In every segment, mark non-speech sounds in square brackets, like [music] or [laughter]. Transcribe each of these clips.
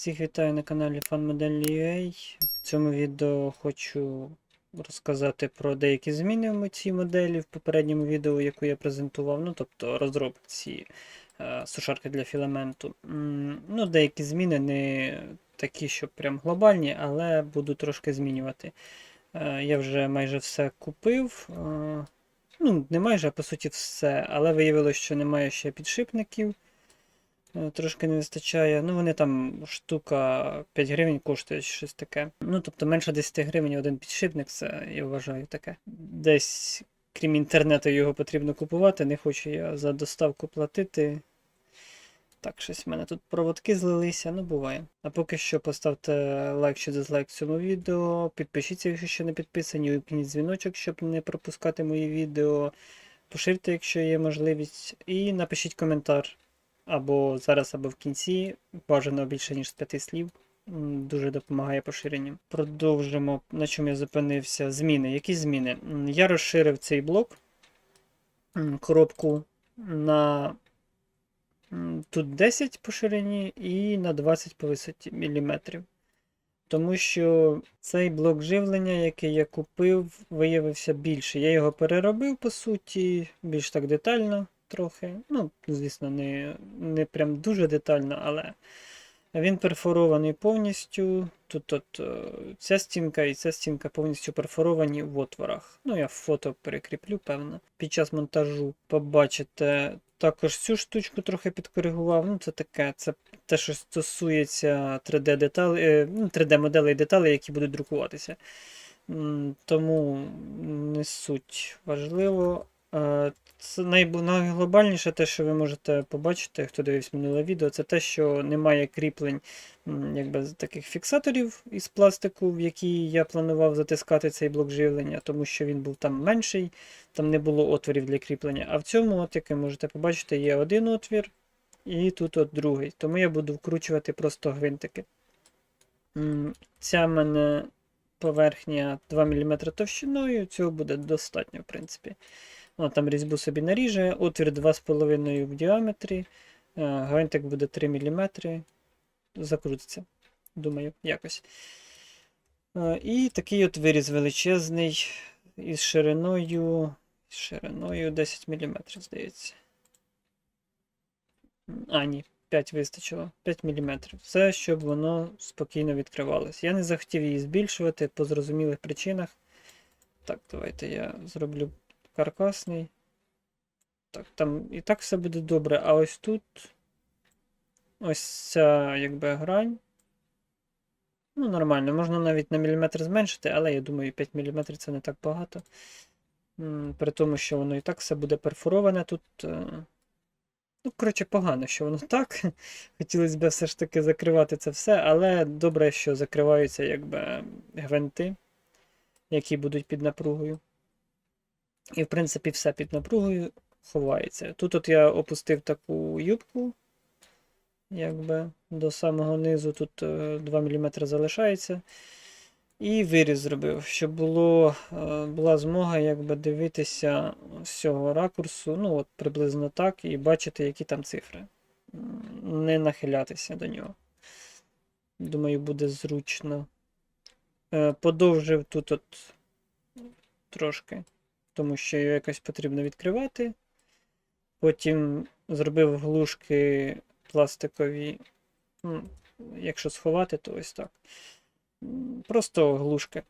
Всіх вітаю на каналі FanModel.ua. В цьому відео хочу розказати про деякі зміни в цій моделі в попередньому відео, яку я презентував, ну тобто розробці е, сушарки для філаменту. Ну, деякі зміни не такі, що прям глобальні, але буду трошки змінювати. Е, Я вже майже все купив. е, Ну, не майже, а по суті, все, але виявилося, що немає ще підшипників. Е, Трошки не вистачає. Ну, вони там штука 5 гривень коштують щось таке. Ну, тобто менше 10 гривень один підшипник, це я вважаю таке. Десь, крім інтернету, його потрібно купувати. Не хочу я за доставку платити. Так, щось в мене тут проводки злилися, ну буває. А поки що поставте лайк чи дизлайк цьому відео. Підпишіться, якщо ще не підписані, випніть дзвіночок, щоб не пропускати мої відео. Поширте, якщо є можливість, і напишіть коментар або зараз, або в кінці. Бажано більше, ніж з п'яти слів. Дуже допомагає поширенням. Продовжимо, на чому я зупинився. Зміни. Які зміни? Я розширив цей блок, коробку на тут 10 по ширині і на 20 по висоті міліметрів. Тому що цей блок живлення, який я купив, виявився більше. Я його переробив, по суті, більш так детально трохи. Ну, звісно, не, не прям дуже детально, але він перфорований повністю. Тут от, е, ця стінка і ця стінка повністю перфоровані в отворах. Ну, я фото перекріплю, певно. Під час монтажу побачите. Також цю штучку трохи підкоригував. Ну, це таке, це те, що стосується 3D деталей, ну, 3D моделей деталей, які будуть друкуватися. Тому не суть важливо. Це найглобальніше те, що ви можете побачити, хто дивився минуле відео, це те, що немає кріплень якби, таких фіксаторів із пластику, в які я планував затискати цей блок живлення, тому що він був там менший, там не було отворів для кріплення. А в цьому, от, як ви можете побачити, є один отвір і тут от другий. Тому я буду вкручувати просто гвинтики. Ця мене поверхня 2 мм товщиною, цього буде достатньо, в принципі. Вона там різьбу собі наріже, отвір 2,5 в діаметрі, е, гвинтик буде 3 мм. Закрутиться, думаю, якось. Е, І такий от виріз величезний із шириною. Шириною 10 мм, здається. А, ні, 5 вистачило. 5 мм. Все, щоб воно спокійно відкривалося. Я не захотів її збільшувати по зрозумілих причинах. Так, давайте я зроблю каркасний. Так, там і так все буде добре. А ось тут ось ця якби грань. Ну, нормально, можна навіть на міліметр зменшити, але я думаю, 5 мм це не так багато. При тому, що воно і так все буде перфороване тут. е, Ну, коротше, погано, що воно так. [laughs] Хотілося б все ж таки закривати це все, але добре, що закриваються якби гвинти, які будуть під напругою. І, в принципі, все під напругою ховається. Тут от я опустив таку юбку, якби до самого низу, тут е, 2 мм залишається. І виріз зробив, щоб було, е, була змога якби, дивитися з цього ракурсу, ну от приблизно так, і бачити, які там цифри. Не нахилятися до нього. Думаю, буде зручно. Е, Подовжив тут от трошки, тому що його якось потрібно відкривати. Потім зробив глушки пластикові. Ну, Якщо сховати, то ось так. Просто глушки.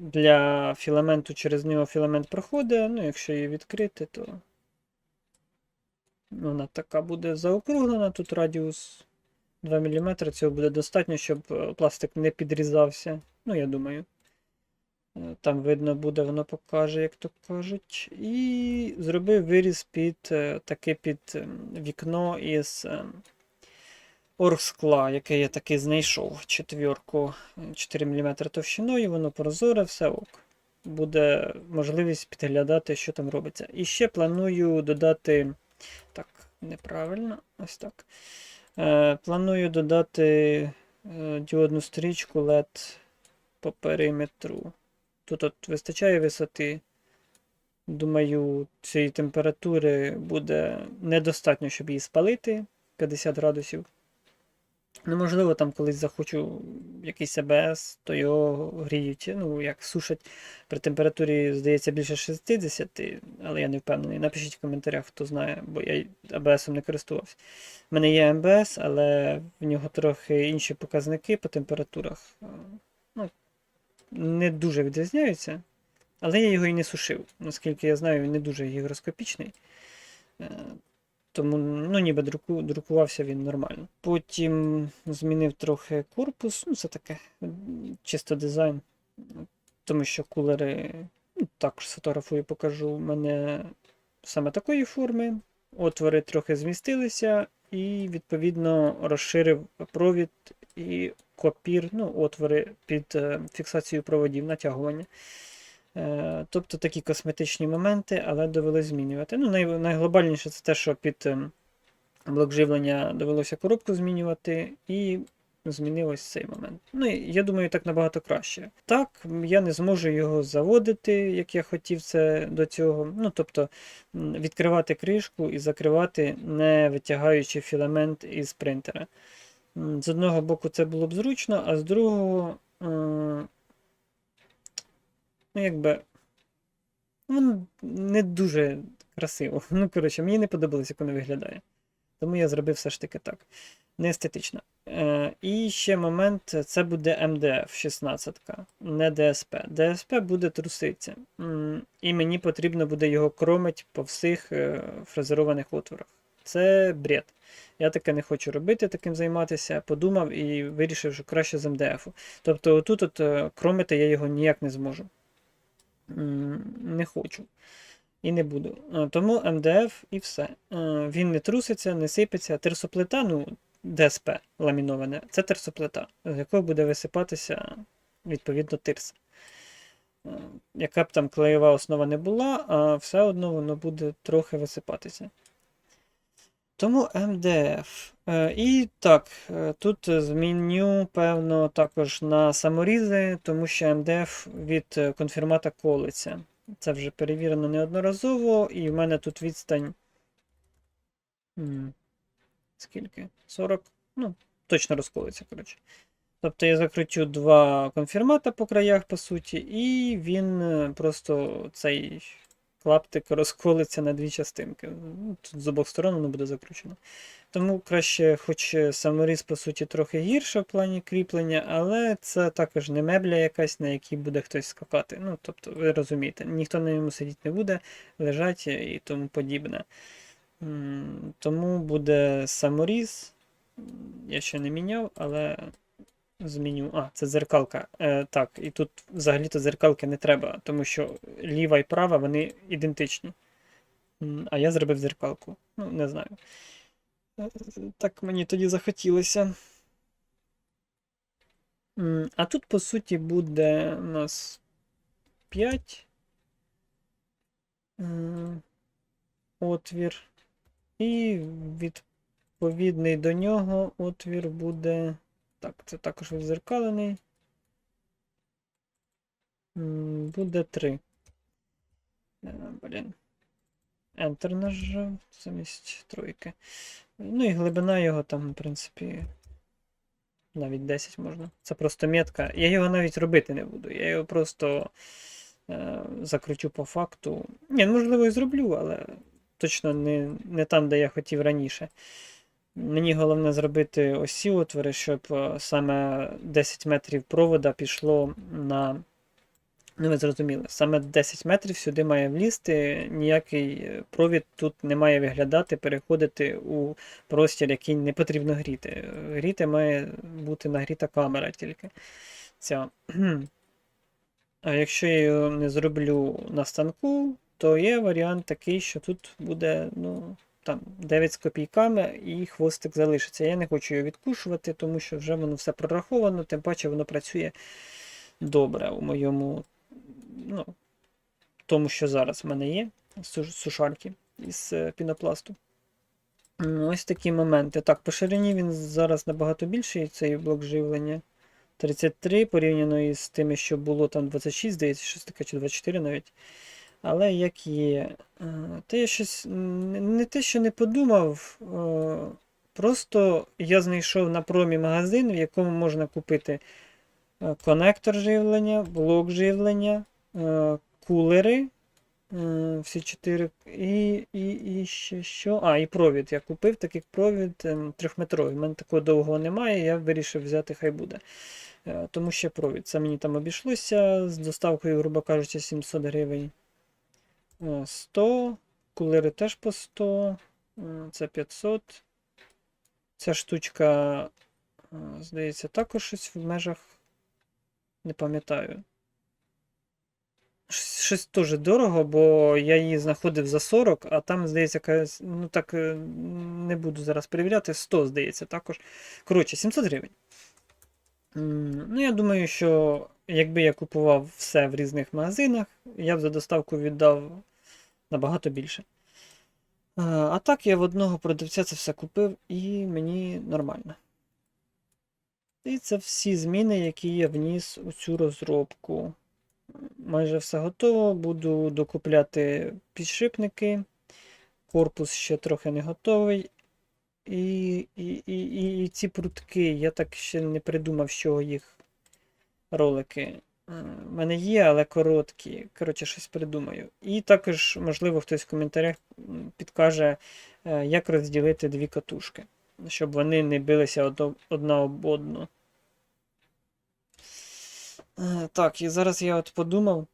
Для філаменту через нього філамент проходить. Ну, якщо її відкрити, то вона така буде заокруглена. Тут радіус 2 мм. Цього буде достатньо, щоб пластик не підрізався. Ну, я думаю. Е, Там видно буде, воно покаже, як то кажуть. І зробив виріз під е, таке під ем, вікно із ем, оргскла, яке я таки знайшов. Четвірку 4 мм товщиною, воно прозоре, все ок. Буде можливість підглядати, що там робиться. І ще планую додати. Так, неправильно, ось так. Е, планую додати е, діодну стрічку LED по периметру. Тут от вистачає висоти. Думаю, цієї температури буде недостатньо, щоб її спалити 50 градусів. Ну, можливо, там колись захочу якийсь АБС, то його гріють, ну, як сушать при температурі, здається, більше 60, але я не впевнений. Напишіть в коментарях, хто знає, бо я АБСом не користувався. У мене є МБС, але в нього трохи інші показники по температурах. Е, Ну, не дуже відрізняються. Але я його і не сушив. Наскільки я знаю, він не дуже гігроскопічний. Е, Тому, ну, ніби друку, друкувався він нормально. Потім змінив трохи корпус, ну, це таке чисто дизайн. Тому що кулери ну, також сфотографую, покажу. У мене саме такої форми. Отвори трохи змістилися, і, відповідно, розширив провід і копір, ну, отвори під е, фіксацію проводів, натягування. Е, Тобто такі косметичні моменти, але довелося змінювати. Ну, най, найглобальніше це те, що під ем, блок живлення довелося коробку змінювати, і змінилось цей момент. Ну, я думаю, так набагато краще. Так, я не зможу його заводити, як я хотів це до цього. Ну, тобто відкривати кришку і закривати, не витягаючи філамент із принтера. З одного боку це було б зручно, а з другого. Ну, якби. Ну, не дуже красиво. [laughs] Ну, коротше, мені не подобалось, як воно виглядає. Тому я зробив все ж таки так. Не естетично. Е, і ще момент: це буде МДФ 16, не ДСП. ДСП буде труситися. І мені потрібно буде його кромить по всіх е, фрезерованих отворах. Це бред. Я таке не хочу робити, таким займатися. Подумав і вирішив, що краще з МДФ. Тобто, отут от, е, кромити я його ніяк не зможу. Не хочу. І не буду. Тому МДФ і все. Він не труситься, не сипеться. Терсоплита, ну, ДСП ламіноване, це терсоплита, з якої буде висипатися відповідно тирса. Яка б там клеєва основа не була, а все одно воно буде трохи висипатися. Тому МДФ. Е, І так, е, тут зміню, певно, також на саморізи, тому що МДФ від е, конфірмата колиться. Це вже перевірено неодноразово, і в мене тут відстань. Скільки? 40? Ну, точно розколиться, коротше. Тобто я закручу два конфірмата по краях, по суті, і він просто цей клаптик розколиться на дві частинки. Ну, Тут з обох сторон воно буде закручено. Тому краще, хоч саморіз, по суті, трохи гірше в плані кріплення, але це також не мебля якась, на якій буде хтось скакати. Ну, тобто, ви розумієте, ніхто на ньому сидіти не буде, лежать і тому подібне. Тому буде саморіз. Я ще не міняв, але зміню. А, це дзеркалка. Е, так, і тут взагалі-то дзеркалки не треба, тому що ліва і права вони ідентичні. А я зробив дзеркалку. Ну, не знаю. Е, Так мені тоді захотілося. А тут, по суті, буде у нас 5 отвір. І відповідний до нього отвір буде. Так, це також відзеркалений. Буде 3. Блін. Enter нажав замість тройки. Ну і глибина його там, в принципі, навіть 10 можна. Це просто метка. Я його навіть робити не буду. Я його просто е, закручу по факту. Ні, ну, можливо, і зроблю, але точно не, не там, де я хотів раніше. Мені головне зробити ось ці отвори, щоб е, саме 10 метрів провода пішло на. Ну, ви зрозуміли, саме 10 метрів сюди має влізти, ніякий е, провід тут не має виглядати, переходити у простір, який не потрібно гріти. Гріти має бути нагріта камера тільки. Ця. А якщо я його не зроблю на станку, то є варіант такий, що тут буде ну, там, 9 з копійками і хвостик залишиться. Я не хочу його відкушувати, тому що вже воно все прораховано, тим паче воно працює добре у моєму ну, тому, що зараз в мене є су- сушарки із е, пінопласту. Ось такі моменти. Так, по ширині він зараз набагато більший, цей блок живлення. 33 порівняно із тими, що було там 26, здається, щось таке, чи 24 навіть. Але як є. Е, Та я щось не те, що не подумав. е, Просто я знайшов на промі магазин, в якому можна купити е, конектор живлення, блок живлення, кулери. Всі чотири. І, і, і ще що. А, і провід. Я купив такий провід ем, трьохметровий. У мене такого довгого немає, я вирішив взяти, хай буде. Тому ще провід. Це мені там обійшлося з доставкою, грубо кажучи, 700 гривень. Е, 100. Кулери теж по 100. е, Це 500. Ця штучка, здається, також щось в межах. Не пам'ятаю. Щось щось дуже дорого, бо я її знаходив за 40, а там, здається, якась, ну так е, не буду зараз перевіряти, 100, здається, також. Коротше, 700 гривень. Ну, я думаю, що якби я купував все в різних магазинах, я б за доставку віддав набагато більше. Е, А так я в одного продавця це все купив і мені нормально. І це всі зміни, які я вніс у цю розробку. Майже все готово. Буду докупляти підшипники. Корпус ще трохи не готовий. І, і, і, і, і ці прутки, я так ще не придумав, з чого їх ролики. У мене є, але короткі. Коротше, щось придумаю. І також, можливо, хтось в коментарях підкаже, е, як розділити дві катушки, щоб вони не билися одна об одну. Е, Так, і зараз я от подумав,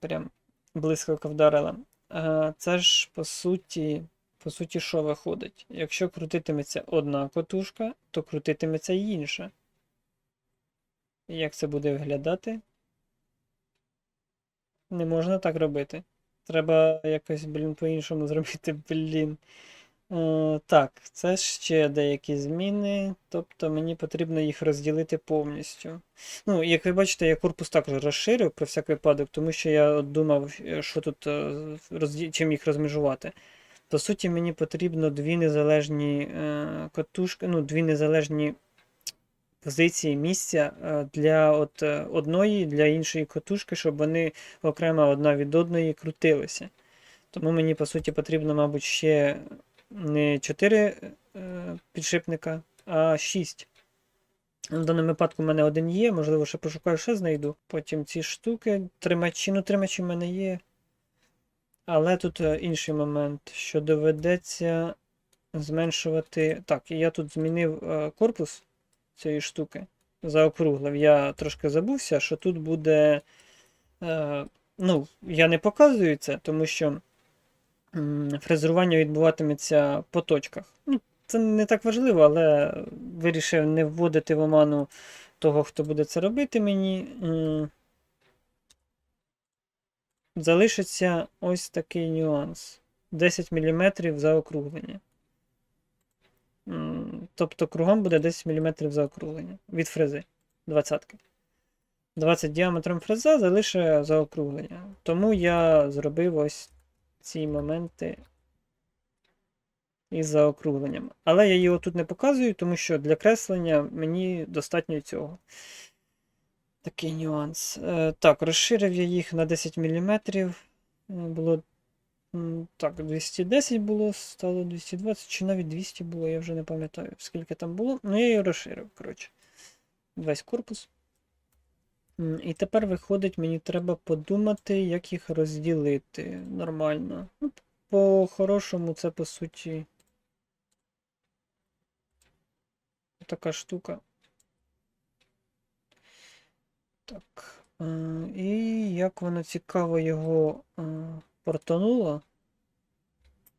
прям блискавка вдарила. Е, Це ж по суті, по суті, що виходить? Якщо крутитиметься одна катушка, то крутитиметься й інша. Як це буде виглядати? Не можна так робити. Треба якось, блін, по-іншому [laughs] зробити, блін. Е, так, це ще деякі зміни, тобто мені потрібно їх розділити повністю. Ну, як ви бачите, я корпус також розширив про всяк випадок, тому що я думав, е, що тут е, чим їх розмежувати. По суті, мені потрібно дві незалежні е, катушки, ну, дві незалежні позиції місця е, для от, е, одної, для іншої катушки, щоб вони окремо одна від одної крутилися. Тому мені, по суті, потрібно, мабуть, ще не 4 е, підшипника, а 6. В даному випадку в мене один є, можливо, ще пошукаю, ще знайду. Потім ці штуки, тримачі, ну тримачі в мене є. Але тут інший момент, що доведеться зменшувати. Так, я тут змінив корпус цієї штуки. Заокруглив. Я трошки забувся, що тут буде. Е, ну, я не показую це, тому що фрезерування відбуватиметься по точках. Ну, це не так важливо, але вирішив не вводити в оману того, хто буде це робити мені. Залишиться ось такий нюанс. 10 мм заокруглення. Тобто кругом буде 10 мм заокруглення від фрези 20. 20 діаметром фреза залишить заокруглення. Тому я зробив ось ці моменти із заокругленням. Але я його тут не показую, тому що для креслення мені достатньо цього. Такий нюанс. Е, так, розширив я їх на 10 мм. Було м, так, 210 було, стало 220, чи навіть 200 було, я вже не пам'ятаю, скільки там було. Ну, я її розширив, коротше. Весь корпус. І тепер виходить, мені треба подумати, як їх розділити нормально. Ну, по-хорошому, це по суті. Така штука. Так. е, І як воно цікаво його е, портануло.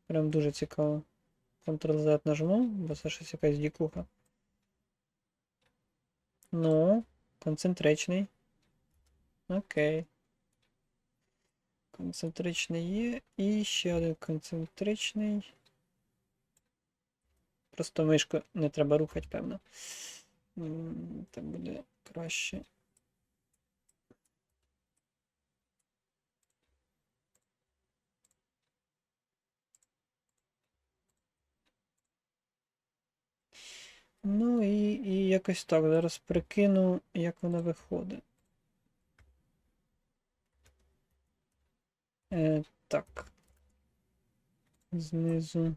Прям дуже цікаво. Ctrl-Z нажму, бо це щось якась дікуха. Ну, концентричний. Окей. Концентричний є. І ще один концентричний. Просто мишку не треба рухати, певно. Так буде краще. Ну і, і якось так. Зараз прикину, як вона виходить. Е, так. Знизу.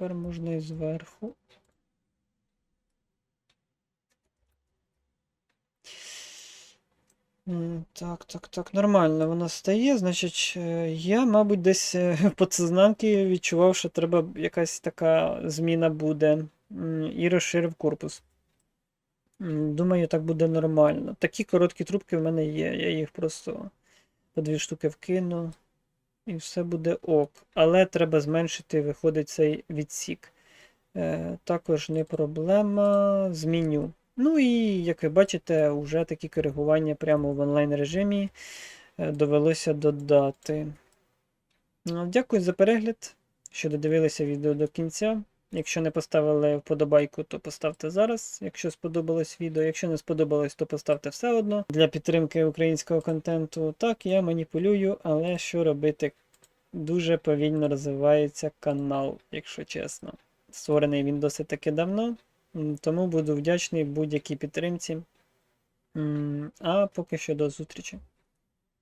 тепер можна і зверху. Так, так, так, нормально воно стає. Значить, е, я, мабуть, десь е, [laughs] подсознанки відчував, що треба якась така зміна буде. І розширив корпус. Думаю, так буде нормально. Такі короткі трубки в мене є. Я їх просто по дві штуки вкину. І все буде ок. Але треба зменшити, виходить, цей відсік. Е, також не проблема. Зміню. Ну і, як ви бачите, вже такі коригування прямо в онлайн режимі е, довелося додати. Ну, Дякую за перегляд, що додивилися відео до кінця. Якщо не поставили вподобайку, то поставте зараз, якщо сподобалось відео. Якщо не сподобалось, то поставте все одно для підтримки українського контенту. Так, я маніпулюю, але що робити? Дуже повільно розвивається канал, якщо чесно. Створений він досить таки давно, тому буду вдячний будь-якій підтримці. А поки що до зустрічі.